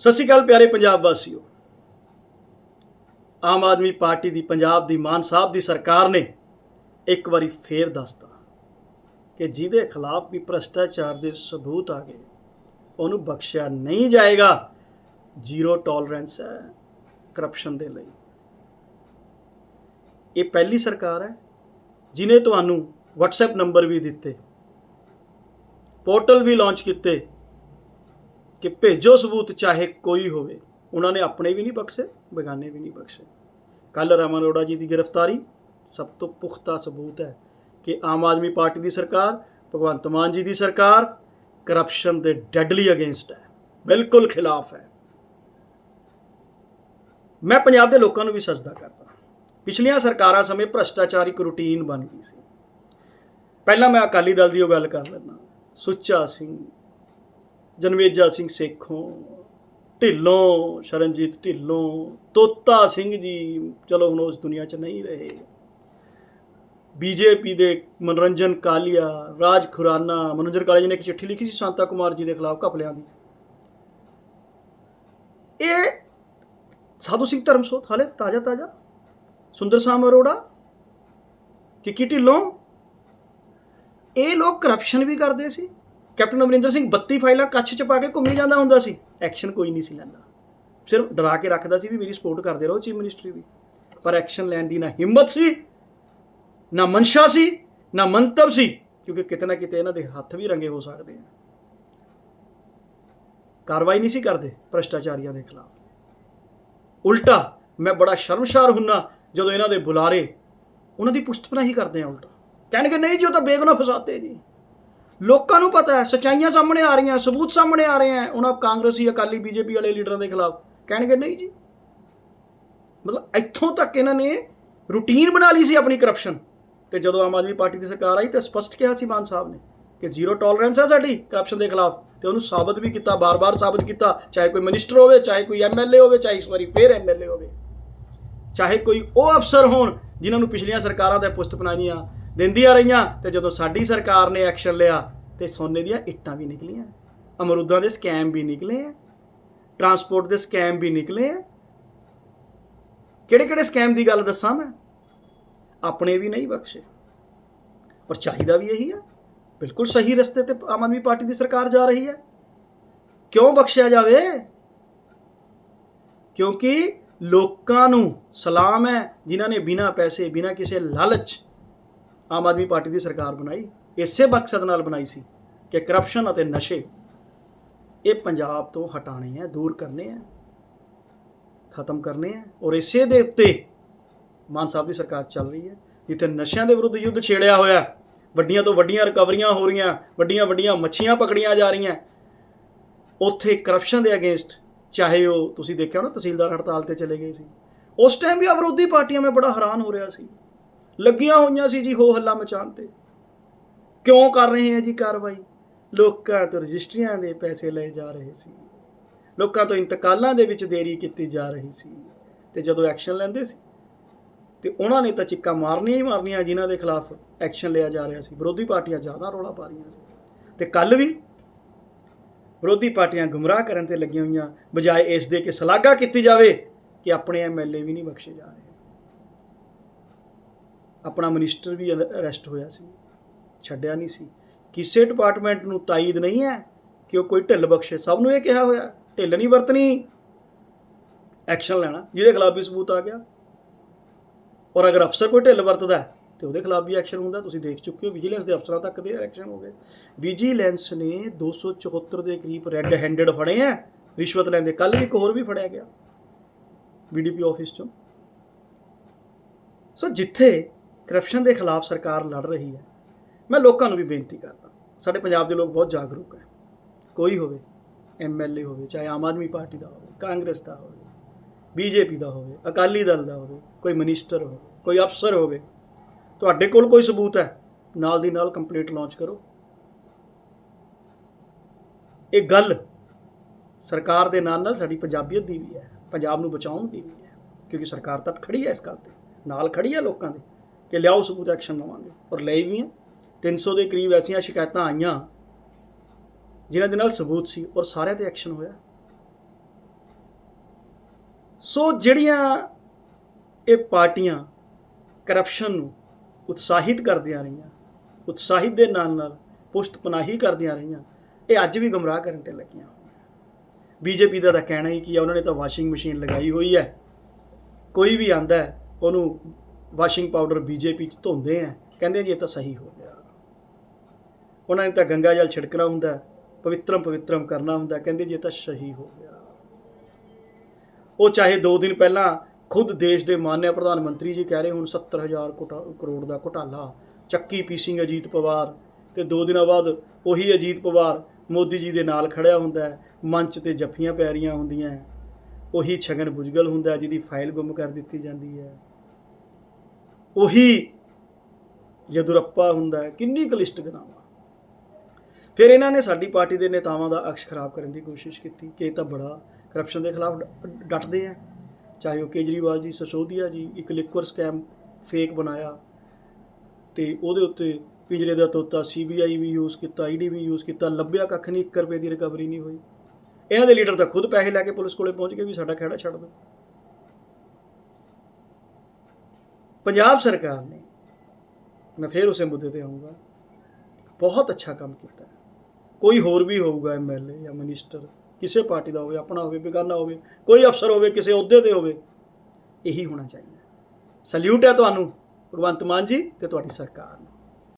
ਸਤਿ ਸ਼੍ਰੀ ਅਕਾਲ ਪਿਆਰੇ ਪੰਜਾਬ ਵਾਸੀਓ। ਆਮ ਆਦਮੀ ਪਾਰਟੀ ਦੀ ਪੰਜਾਬ ਦੀ ਮਾਨ ਸਾਹਿਬ ਦੀ ਸਰਕਾਰ ਨੇ ਇੱਕ ਵਾਰੀ ਫੇਰ ਦੱਸਤਾ ਕਿ ਜਿਹਦੇ ਖਿਲਾਫ ਵੀ ਭ੍ਰਸ਼ਟਾਚਾਰ ਦੇ ਸਬੂਤ ਆ ਗਏ, ਉਹਨੂੰ ਬਖਸ਼ਿਆ ਨਹੀਂ ਜਾਏਗਾ, ਜ਼ੀਰੋ ਟੋਲਰੈਂਸ ਹੈ ਕਰਪਸ਼ਨ ਦੇ ਲਈ। ਇਹ ਪਹਿਲੀ ਸਰਕਾਰ ਹੈ ਜਿਨੇ ਤੁਹਾਨੂੰ WhatsApp ਨੰਬਰ ਵੀ ਦਿੱਤੇ ਪੋਰਟਲ ਵੀ ਲਾਂਚ ਕੀਤੇ ਕਿ ਭੇਜੋ ਸਬੂਤ ਚਾਹੇ ਕੋਈ ਹੋਵੇ। ਉਹਨਾਂ ਨੇ ਆਪਣੇ ਵੀ ਨਹੀਂ ਬਖਸ਼ੇ, ਬੇਗਾਨੇ ਵੀ ਨਹੀਂ ਬਖਸ਼ੇ। ਕੱਲ ਰਮਨ ਅਰੋੜਾ ਜੀ ਦੀ ਗ੍ਰਿਫਤਾਰੀ ਸਭ ਤੋਂ ਪੁਖਤਾ ਸਬੂਤ ਹੈ ਕਿ ਆਮ ਆਦਮੀ ਪਾਰਟੀ ਦੀ ਸਰਕਾਰ, ਭਗਵੰਤ ਮਾਨ ਜੀ ਦੀ ਸਰਕਾਰ ਕਰਪਸ਼ਨ ਦੇ ਡੈਡਲੀ ਅਗੇਂਸਟ ਹੈ। ਬਿਲਕੁਲ ਖਿਲਾਫ ਹੈ। ਮੈਂ ਪੰਜਾਬ ਦੇ ਲੋਕਾਂ ਨੂੰ ਵੀ ਸਜਦਾ ਕਰਦਾ ਪਿਛਲੀਆਂ ਸਰਕਾਰਾਂ ਸਮੇਂ ਭ੍ਰਸ਼ਟਾਚਾਰ ਇੱਕ ਰੂਟੀਨ ਬਣ ਗਈ ਸੀ। ਪਹਿਲਾਂ ਮੈਂ ਅਕਾਲੀ ਦਲ ਦੀ ਉਹ ਗੱਲ ਕਰ ਲੈਣਾ ਸੁੱਚਾ ਸਿੰਘ ਜਨਵੇਜਾ ਸਿੰਘ ਸੇਖੋਂ, ਢਿੱਲੋਂ, ਸ਼ਰਨਜੀਤ ਢਿੱਲੋਂ, ਤੋਤਾ ਸਿੰਘ ਜੀ, ਚਲੋ ਹੁਣ ਉਸ ਦੁਨੀਆ 'ਚ ਨਹੀਂ ਰਹੇ। ਬੀਜੇਪੀ ਦੇ ਮਨੋਰੰਜਨ ਕਾਲੀਆ, ਰਾਜ ਖੁਰਾਨਾ ਮਨੋਜਰ ਕਾਲੀਆ ਜੀ ਨੇ ਇੱਕ ਚਿੱਠੀ ਲਿਖੀ ਸੀ ਸ਼ਾਂਤਾ ਕੁਮਾਰ ਜੀ ਦੇ ਖਿਲਾਫ ਘਪਲਿਆਂ ਦੀ ਇਹ ਸਾਧੂ ਸਿੰਘ ਧਰਮਸੋਤ ਹਾਲੇ ਤਾਜ਼ਾ ਤਾਜ਼ਾ। ਸੁੰਦਰ ਸਾਮ ਅਰੋੜਾ ਕਿੱਕੀ ਢਿੱਲੋਂ? ਇਹ ਲੋਕ ਕਰਪਸ਼ਨ ਵੀ ਕਰਦੇ ਸੀ। ਕੈਪਟਨ ਅਮਰਿੰਦਰ ਸਿੰਘ 32 ਫਾਈਲਾਂ ਕੱਛ ਚ ਪਾ ਕੇ ਘੁੰਮੀ ਜਾਂਦਾ ਹੁੰਦਾ ਸੀ। ਐਕਸ਼ਨ ਕੋਈ ਨਹੀਂ ਸੀ ਲੈਂਦਾ। ਸਿਰਫ ਡਰਾ ਕੇ ਰੱਖਦਾ ਸੀ ਵੀ ਮੇਰੀ ਸਪੋਰਟ ਕਰਦੇ ਰਹੋ ਚੀਫ ਮਿਨਿਸਟਰੀ ਵੀ। ਪਰ ਐਕਸ਼ਨ ਲੈਣ ਦੀ ਨਾ ਹਿੰਮਤ ਸੀ, ਨਾ ਮਨਸ਼ਾ ਸੀ, ਨਾ ਮੰਤਵ ਸੀ, ਕਿਉਂਕਿ ਕਿਤੇ ਨਾ ਕਿਤੇ ਇਹਨਾਂ ਦੇ ਹੱਥ ਵੀ ਰੰਗੇ ਹੋ ਸਕਦੇ ਆ। ਕਾਰਵਾਈ ਨਹੀਂ ਸੀ ਕਰਦੇ ਭ੍ਰਸ਼ਟਾਚਾਰੀਆਂ ਦੇ ਖਿਲਾਫ। ਉਲਟਾ ਮੈਂ ਬੜਾ ਸ਼ਰਮਸ਼ਾਰ ਹੁੰਨਾ ਜਦੋਂ ਇਹਨਾਂ ਦੇ ਬੁਲਾਰੇ ਉਹਨਾਂ ਦੀ ਪੁਸ਼ਤਪਨਾਹੀ ਕਰਦੇ ਆ ਉਲਟਾ। ਕਹਿਣਗੇ, ਨਹੀਂ ਜੀ, ਉਹ ਤਾਂ ਬੇਗੁਨਾਹ ਫਸਾਤੇ ਜੀ ਲੋਕਾਂ ਨੂੰ ਪਤਾ ਹੈ, ਸਚਾਈਆਂ ਸਾਹਮਣੇ ਆ ਰਹੀਆਂ, ਸਬੂਤ ਸਾਹਮਣੇ ਆ ਰਹੇ ਆ ਉਹਨਾਂ ਕਾਂਗਰਸੀ, ਅਕਾਲੀ, ਬੀਜੇਪੀ ਵਾਲੇ ਲੀਡਰਾਂ ਦੇ ਖਿਲਾਫ। ਕਹਿਣਗੇ ਨਹੀਂ ਜੀ। ਮਤਲਬ ਇੱਥੋਂ ਤੱਕ ਇਹਨਾਂ ਨੇ ਰੂਟੀਨ ਬਣਾ ਲਈ ਸੀ ਆਪਣੀ ਕਰਪਸ਼ਨ ਤੇ ਜਦੋਂ ਆਮ ਆਦਮੀ ਪਾਰਟੀ ਦੀ ਸਰਕਾਰ ਆਈ ਤਾਂ ਸਪਸ਼ਟ ਕਿਹਾ ਸੀ ਮਾਨ ਸਾਹਿਬ ਨੇ ਕਿ ਜ਼ੀਰੋ ਟੋਲਰੈਂਸ ਹੈ ਸਾਡੀ ਕਰਪਸ਼ਨ ਦੇ ਖਿਲਾਫ। ਤੇ ਉਹਨੂੰ ਸਾਬਤ ਵੀ ਕੀਤਾ, ਬਾਰ-ਬਾਰ ਸਾਬਤ ਕੀਤਾ, ਚਾਹੇ ਕੋਈ ਮਿਨਿਸਟਰ ਹੋਵੇ, ਚਾਹੇ ਕੋਈ ਐਮਐਲਏ ਹੋਵੇ, ਚਾਹੇ ਇਸ ਵਾਰੀ ਫੇਰ ਐਮਐਲਏ ਹੋਵੇ। ਚਾਹੇ ਕੋਈ ਉਹ ਅਫਸਰ ਹੋਣ ਜਿਨ੍ਹਾਂ ਨੂੰ ਪਿਛਲੀਆਂ ਸਰਕਾਰਾਂ ਦੇ ਪੁਸਤ ਬਣਾਈਆਂ ਦਿੰਦੀਆਂ ਰਹੀਆਂ ਤੇ ਜਦੋਂ ਸਾਡੀ ਸਰਕਾਰ ਨੇ ਐਕਸ਼ਨ ਲਿਆ ਤੇ ਸੋਨੇ ਦੀਆਂ ਇੱਟਾਂ ਵੀ ਨਿਕਲੀਆਂ, ਅਮਰੂਦਾਂ ਦੇ ਸਕੈਮ ਵੀ ਨਿਕਲੇ ਆ ਟਰਾਂਸਪੋਰਟ ਦੇ ਸਕੈਮ ਵੀ ਨਿਕਲੇ ਆ। ਕਿਹੜੇ ਕਿਹੜੇ ਸਕੈਮ ਦੀ ਗੱਲ ਦੱਸਾਂ ਮੈਂ? ਆਪਣੇ ਵੀ ਨਹੀਂ ਬਖਸ਼ੇ। ਔਰ ਚਾਹੀਦਾ ਵੀ ਇਹੀ ਆ, ਬਿਲਕੁਲ ਸਹੀ ਰਸਤੇ ਤੇ ਆਮ ਆਦਮੀ ਪਾਰਟੀ ਦੀ ਸਰਕਾਰ ਜਾ ਰਹੀ ਹੈ। ਕਿਉਂ ਬਖਸ਼ਿਆ ਜਾਵੇ? ਕਿਉਂਕਿ ਲੋਕਾਂ ਨੂੰ ਸਲਾਮ ਹੈ, ਜਿਨ੍ਹਾਂ ਨੇ ਬਿਨਾਂ ਪੈਸੇ, ਬਿਨਾਂ ਕਿਸੇ ਲਾਲਚ ਆਮ ਆਦਮੀ ਪਾਰਟੀ ਦੀ ਸਰਕਾਰ ਬਣਾਈ, ਇਸੇ ਮਕਸਦ ਨਾਲ ਬਣਾਈ ਸੀ ਕਿ ਕਰਪਸ਼ਨ ਅਤੇ ਨਸ਼ੇ ਇਹ ਪੰਜਾਬ ਤੋਂ ਹਟਾਣੇ ਆ, ਦੂਰ ਕਰਨੇ ਆ, ਖਤਮ ਕਰਨੇ ਆ ਔਰ ਇਸੇ ਦੇ ਉੱਤੇ ਮਾਨ ਸਾਹਿਬ ਦੀ ਸਰਕਾਰ ਚੱਲ ਰਹੀ ਹੈ, ਜਿੱਥੇ ਨਸ਼ਿਆਂ ਦੇ ਵਿਰੁੱਧ ਯੁੱਧ ਛੇੜਿਆ ਹੋਇਆ, ਵੱਡੀਆਂ ਤੋਂ ਵੱਡੀਆਂ ਰਿਕਵਰੀਆਂ ਹੋ ਰਹੀਆਂ, ਵੱਡੀਆਂ ਵੱਡੀਆਂ ਮੱਛੀਆਂ ਪਕੜੀਆਂ ਜਾ ਰਹੀਆਂ। ਉੱਥੇ ਕਰਪਸ਼ਨ ਦੇ ਅਗੇਂਸਟ ਚਾਹੇ ਉਹ ਤੁਸੀਂ ਦੇਖਿਆ ਹੋਣਾ ਤਹਿਸੀਲਦਾਰ ਹੜਤਾਲ ਤੇ ਚਲੇ ਗਏ ਸੀ। ਉਸ ਟਾਈਮ ਵੀ ਵਿਰੋਧੀ ਪਾਰਟੀਆਂ ਮੈਂ ਬੜਾ ਹੈਰਾਨ ਹੋ ਰਿਹਾ ਸੀ। ਲੱਗੀਆਂ ਹੋਈਆਂ ਸੀ ਜੀ ਹੋ ਹੱਲਾ ਮਚਾਉਣ ਤੇ। ਕਿਉਂ ਕਰ ਰਹੇ ਆ ਜੀ ਕਾਰਵਾਈ? ਲੋਕਾਂ ਤੋਂ ਰਜਿਸਟਰੀਆਂ ਦੇ ਪੈਸੇ ਲਏ ਜਾ ਰਹੇ ਸੀ। ਲੋਕਾਂ ਤੋਂ ਇੰਤਕਾਲਾਂ ਦੇ ਵਿੱਚ ਦੇਰੀ ਕੀਤੀ ਜਾ ਰਹੀ ਸੀ। ਤੇ ਜਦੋਂ ਐਕਸ਼ਨ ਲੈਂਦੇ ਸੀ, ਤੇ ਉਹਨਾਂ ਨੇ ਤਾਂ ਚਿੱਕਾ ਮਾਰਨੀਆਂ ਹੀ ਮਾਰਨੀਆਂ ਜਿਨ੍ਹਾਂ ਦੇ ਖਿਲਾਫ ਐਕਸ਼ਨ ਲਿਆ ਜਾ ਰਿਹਾ ਸੀ। ਵਿਰੋਧੀ ਪਾਰਟੀਆਂ ਜ਼ਿਆਦਾ ਰੌਲਾ ਪਾ ਰਹੀਆਂ ਸੀ। ਤੇ ਕੱਲ ਵੀ ਵਿਰੋਧੀ ਪਾਰਟੀਆਂ ਗੁੰਮਰਾਹ ਕਰਨ ਤੇ ਲੱਗੀਆਂ ਹੋਈਆਂ, ਬਜਾਏ ਇਸ ਦੇ ਕਿ ਸਲਾਘਾ ਕੀਤੀ ਜਾਵੇ ਕਿ ਆਪਣੇ ਐਮਐਲਏ ਵੀ ਨਹੀਂ ਬਖਸ਼ੇ ਜਾ ਰਹੇ। ਆਪਣਾ ਮਿਨਿਸਟਰ ਵੀ ਅਰੈਸਟ ਹੋਇਆ ਸੀ। ਛੱਡਿਆ ਨਹੀਂ ਸੀ। ਕਿਸੇ ਡਿਪਾਰਟਮੈਂਟ ਨੂੰ ਤਾਈਦ ਨਹੀਂ ਹੈ ਕਿ ਉਹ ਕੋਈ ਢਿੱਲ ਬਖਸ਼ੇ। ਸਭ ਨੂੰ ਇਹ ਕਿਹਾ ਹੋਇਆ ਢਿੱਲ ਨਹੀਂ ਵਰਤਣੀ। ਐਕਸ਼ਨ ਲੈਣਾ। ਜਿਹਦੇ ਖਿਲਾਫ ਵੀ ਸਬੂਤ ਆ ਗਿਆ। ਔਰ ਅਗਰ ਅਫਸਰ ਕੋਈ ਢਿੱਲ ਵਰਤਦਾ ਹੈ, ਤੇ ਉਹਦੇ ਖਿਲਾਫ ਵੀ ਐਕਸ਼ਨ ਹੁੰਦਾ। ਤੁਸੀਂ ਦੇਖ ਚੁੱਕੇ ਹੋ ਵਿਜੀਲੈਂਸ ਦੇ ਅਫਸਰਾਂ ਤੱਕ ਦੇ ਐਕਸ਼ਨ ਹੋ ਗਏ। ਵਿਜੀਲੈਂਸ ਨੇ 274 ਦੇ ਕਰੀਬ ਰੈੱਡ ਹੈਂਡਡ ਫੜੇ ਆ ਰਿਸ਼ਵਤ ਲੈਂਦੇ। ਕੱਲ ਇੱਕ ਹੋਰ ਵੀ ਫੜਿਆ ਗਿਆ। ਬੀਡੀਪੀ ਆਫਿਸ ਚੋਂ। ਸੋ ਜਿੱਥੇ ਕਰਪਸ਼ਨ ਦੇ ਖਿਲਾਫ ਸਰਕਾਰ ਲੜ ਰਹੀ ਹੈ। ਮੈਂ ਲੋਕਾਂ ਨੂੰ ਵੀ ਬੇਨਤੀ ਕਰਦਾ, ਸਾਡੇ ਪੰਜਾਬ ਦੇ ਲੋਕ ਬਹੁਤ ਜਾਗਰੂਕ ਹੈ। ਕੋਈ ਹੋਵੇ ਐਮਐਲਏ ਹੋਵੇ, ਚਾਹੇ ਆਮ ਆਦਮੀ ਪਾਰਟੀ ਦਾ ਹੋਵੇ, ਕਾਂਗਰਸ ਦਾ ਹੋਵੇ ਬੀਜੇਪੀ ਦਾ ਹੋਵੇ, ਅਕਾਲੀ ਦਲ ਦਾ ਹੋਵੇ, ਕੋਈ ਮਿਨਿਸਟਰ ਹੋਵੇ, ਕੋਈ ਅਫਸਰ ਹੋਵੇ, ਤੁਹਾਡੇ ਕੋਲ ਕੋਈ ਸਬੂਤ ਹੈ? ਨਾਲ ਦੀ ਨਾਲ ਕੰਪਲੀਟ ਲਾਂਚ ਕਰੋ। ਇਹ ਗੱਲ ਸਰਕਾਰ ਦੇ ਨਾਲ ਨਾਲ ਸਾਡੀ ਪੰਜਾਬੀਅਤ ਦੀ ਵੀ ਹੈ, ਪੰਜਾਬ ਨੂੰ ਬਚਾਉਣ ਦੀ ਵੀ ਹੈ, ਕਿਉਂਕਿ ਸਰਕਾਰ ਤਾਂ ਖੜੀ ਹੈ ਇਸ ਗੱਲ ਤੇ, ਨਾਲ ਖੜੀ ਹੈ ਲੋਕਾਂ ਦੇ। ਕਿ ਲਿਆਓ ਸਬੂਤ ਐਕਸ਼ਨ ਲਵਾਂਗੇ। ਔਰ ਲਈ ਵੀ ਹੈ 300 ਦੇ ਕਰੀਬ ਐਸੀਆਂ ਸ਼ਿਕਾਇਤਾਂ ਆਈਆਂ, ਜਿਨ੍ਹਾਂ ਦੇ ਨਾਲ ਸਬੂਤ ਸੀ ਔਰ ਸਾਰਿਆਂ ਤੇ ਐਕਸ਼ਨ ਹੋਇਆ। ਸੋ ਜਿਹੜੀਆਂ ਇਹ ਪਾਰਟੀਆਂ ਕਰਪਸ਼ਨ ਨੂੰ ਉਤਸ਼ਾਹਿਤ ਕਰਦੀਆਂ ਰਹੀਆਂ, ਉਤਸ਼ਾਹਿਤ ਦੇ ਨਾਲ ਨਾਲ ਪੁਸ਼ਤ ਪਨਾਹੀ ਕਰਦੀਆਂ ਰਹੀਆਂ, ਇਹ ਅੱਜ ਵੀ ਗਮਰਾਹ ਕਰਨ ਤੇ ਲੱਗੀਆਂ ਹੋਈਆਂ। ਬੀਜੇਪੀ ਦਾ ਤਾਂ ਕਹਿਣਾ ਹੀ ਕੀ ਹੈ ਉਹਨਾਂ ਨੇ ਤਾਂ ਵਾਸ਼ਿੰਗ ਮਸ਼ੀਨ ਲਗਾਈ ਹੋਈ ਹੈ। ਕੋਈ ਵੀ ਆਂਦਾ ਉਹਨੂੰ ਵਾਸ਼ਿੰਗ ਪਾਊਡਰ ਬੀਜੇਪੀ ਚ ਧੋਂਦੇ ਆ, ਕਹਿੰਦੇ ਜੀ ਇਹ ਤਾਂ ਸਹੀ ਹੋ ਗਿਆ। ਉਹਨਾਂ ਨੇ ਤਾਂ ਗੰਗਾ ਜਲ ਛਿੜਕਣਾ ਹੁੰਦਾ, ਪਵਿੱਤਰਮ ਪਵਿੱਤਰਮ ਕਰਨਾ ਹੁੰਦਾ, ਕਹਿੰਦੇ ਜੀ ਇਹ ਤਾਂ ਸਹੀ ਹੋ ਗਿਆ। ਉਹ ਚਾਹੇ 2 ਦਿਨ ਪਹਿਲਾਂ ਖੁਦ ਦੇਸ਼ ਦੇ ਮਾਨਯ ਪ੍ਰਧਾਨ ਮੰਤਰੀ ਜੀ ਕਹਿ ਰਹੇ ਹੁਣ 70000 ਕੋਟਾ- ਕਰੋੜ ਦਾ ਘੁਟਾਲਾ, ਚੱਕੀ ਪੀਸਿੰਗ ਅਜੀਤ ਪਵਾਰ, ਤੇ 2 ਦਿਨਾਂ ਬਾਅਦ ਉਹੀ ਅਜੀਤ ਪਵਾਰ ਮੋਦੀ ਜੀ ਦੇ ਨਾਲ ਖੜਿਆ ਹੁੰਦਾ ਹੈ, ਮੰਚ ਤੇ ਜੱਫੀਆਂ ਪੈ ਰਹੀਆਂ ਹੁੰਦੀਆਂ ਉਹੀ ਛਗਨ ਬੁਜਗਲ ਹੁੰਦਾ ਜਿਹਦੀ ਫਾਈਲ ਗੁੰਮ ਕਰ ਦਿੱਤੀ ਜਾਂਦੀ ਹੈ। ਉਹੀ ਯਦੁਰੱਪਾ ਹੁੰਦਾ ਹੈ। ਕਿੰਨੀ ਕਲਿਸ਼ਟ ਗਨਾਵਾ। ਫਿਰ ਇਹਨਾਂ ਨੇ ਸਾਡੀ ਪਾਰਟੀ ਦੇ ਨੇਤਾਵਾਂ ਦਾ ਅਕਸ਼ ਖਰਾਬ ਕਰਨ ਦੀ ਕੋਸ਼ਿਸ਼ ਕੀਤੀ। ਕਿ ਇਹ ਤਾਂ ਬੜਾ ਕਰਪਸ਼ਨ ਦੇ ਖਿਲਾਫ ਡ- ਡਟਦੇ ਆ। ਚਾਹੇ ਉਹ ਕੇਜਰੀਵਾਲ ਜੀ, ਸਸੋਦੀਆ ਜੀ, ਇੱਕ ਲਿਕਵਰ ਸਕੈਮ ਫੇਕ ਬਣਾਇਆ ਤੇ ਉਹਦੇ ਉੱਤੇ ਪਿੰਜਰੇ ਦਾ ਤੋਤਾ ਸੀਬੀਆਈ ਵੀ ਯੂਜ਼ ਕੀਤਾ ਈਡੀ ਵੀ ਯੂਜ਼ ਕੀਤਾ, ਲੱਭਿਆ ਕੱਖ ਨਹੀਂ 1 ਰੁਪਏ ਦੀ ਰਿਕਵਰੀ ਨਹੀਂ ਹੋਈ। ਇਹਨਾਂ ਦੇ ਲੀਡਰ ਤਾਂ ਖੁਦ ਪੈਸੇ ਲੈ ਕੇ ਪੁਲਿਸ ਕੋਲੇ ਪਹੁੰਚ ਕੇ ਵੀ ਸਾਡਾ ਖਹਿੜਾ ਛੱਡ ਦਿਓ। ਪੰਜਾਬ ਸਰਕਾਰ ਨੇ, ਮੈਂ ਫੇਰ ਉਸੇ ਮੁੱਦੇ ਤੇ ਆਉਂਗਾ ਬਹੁਤ ਅੱਛਾ ਕੰਮ ਕੀਤਾ। ਕੋਈ ਹੋਰ ਵੀ ਹੋਊਗਾ ਐਮਐਲਏ ਜਾਂ ਮਿਨਿਸਟਰ, ਕਿਸੇ ਪਾਰਟੀ ਦਾ ਹੋਵੇ, ਆਪਣਾ ਹੋਵੇ, ਬੇਗਾਨਾ ਹੋਵੇ, ਕੋਈ ਅਫਸਰ ਹੋਵੇ, ਕਿਸੇ ਅਹੁਦੇ ਤੇ ਹੋਵੇ, ਇਹੀ ਹੋਣਾ ਚਾਹੀਦਾ। ਸਲੂਟ ਹੈ ਤੁਹਾਨੂੰ, ਭਗਵੰਤ ਮਾਨ ਜੀ ਤੇ ਤੁਹਾਡੀ ਸਰਕਾਰ ਨੂੰ।